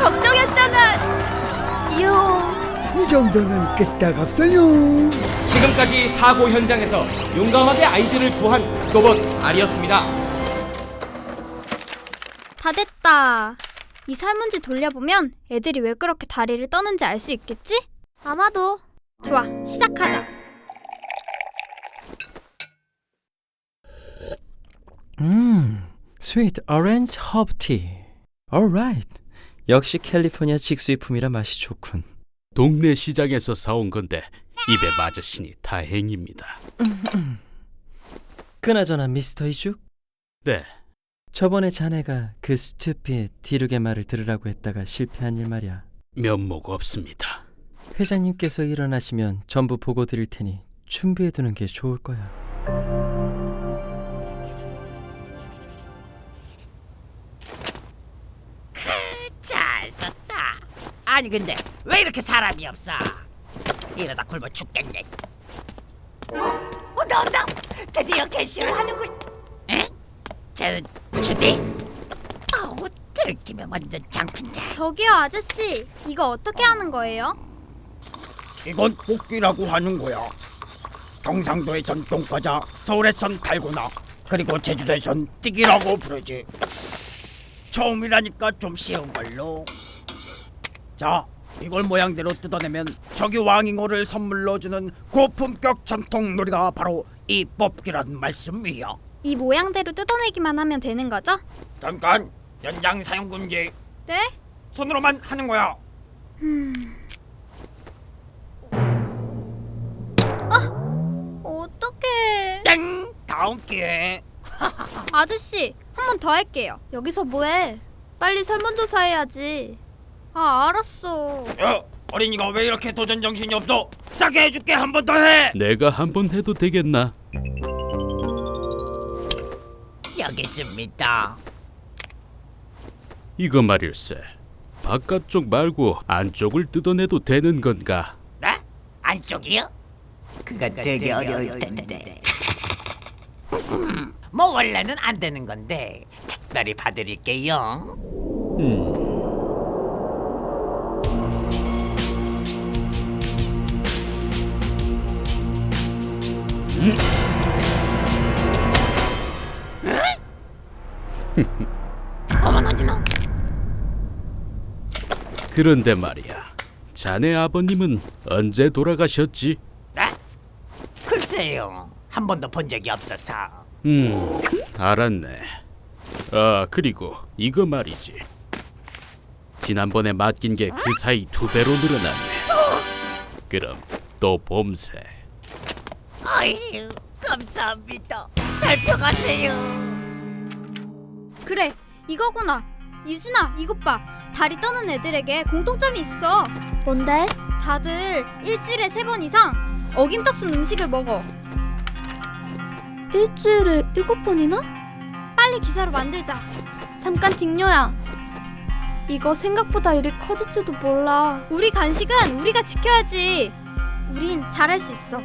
걱정했잖아. 요. 이 정도는 끄떡없어요. 지금까지 사고 현장에서 용감하게 아이들을 구한 로봇 알이었습니다. 다 됐다. 이 설문지 돌려보면 애들이 왜 그렇게 다리를 떠는지 알 수 있겠지? 아마도. 좋아, 시작하자. 음, 스위트 오렌지 허브티. alright. 역시 캘리포니아 직수입품이라 맛이 좋군. 동네 시장에서 사온 건데 입에 맞으시니 다행입니다. 그나저나 미스터 이죽, 네, 저번에 자네가 그 스튜피 디룩의 말을 들으라고 했다가 실패한 일 말이야. 면목 없습니다. 회장님께서 일어나시면 전부 보고 드릴 테니 준비해 두는 게 좋을 거야. 잘 썼다. 아니 근데 왜 이렇게 사람이 없어? 이러다 굶어 죽겠네. 어, 너너 드디어 개시를 하는군. 에? 쟤는 주디? 아우 들키면 완전 장핀데. 저기요, 아저씨. 이거 어떻게 하는 거예요? 이건 뽑기라고 하는 거야. 경상도의 전통 과자, 서울에선 달고나, 그리고 제주도에선 띠기라고 부르지. 처음이라니까 좀 쉬운 걸로. 자, 이걸 모양대로 뜯어내면 저기 왕잉어를 선물로 주는 고품격 전통 놀이가 바로 이 뽑기라는 말씀이야. 이 모양대로 뜯어내기만 하면 되는 거죠? 잠깐, 연장 사용 금지. 네? 손으로만 하는 거야. 어떡해. 땡! 다음 기회에. 아저씨, 한 번 더 할게요. 여기서 뭐해? 빨리 설문조사 해야지. 아, 알았어. 야, 어린이가 왜 이렇게 도전 정신이 없어? 싸게 해줄게 한 번 더 해. 내가 한 번 해도 되겠나? 여기 있습니다. 이거 말일세. 바깥쪽 말고 안쪽을 뜯어내도 되는 건가? 네? 안쪽이요? 그건 되게 어려울 텐데. 뭐 원래는 안 되는 건데 특별히 봐드릴게요. 어머나 니너 그런데 말이야. 자네 아버님은 언제 돌아가셨지? 네? 글쎄요 한 번도 본 적이 없어서 음, 알았네. 아, 그리고 이거 말이지. 지난번에 맡긴 게 그 사이 두 배로 늘어났네. 그럼 또 봄새. 아유 감사합니다 살펴가세요 그래, 이거구나. 유진아, 이것 봐. 다리 떠는 애들에게 공통점이 있어. 뭔데? 다들 일주일에 세 번 이상 어김떡순 음식을 먹어. 일주일에 일곱 번이나? 빨리 기사로 만들자. 잠깐 딩녀야. 이거 생각보다 일이 커질지도 몰라. 우리 간식은 우리가 지켜야지. 우린 잘할 수 있어.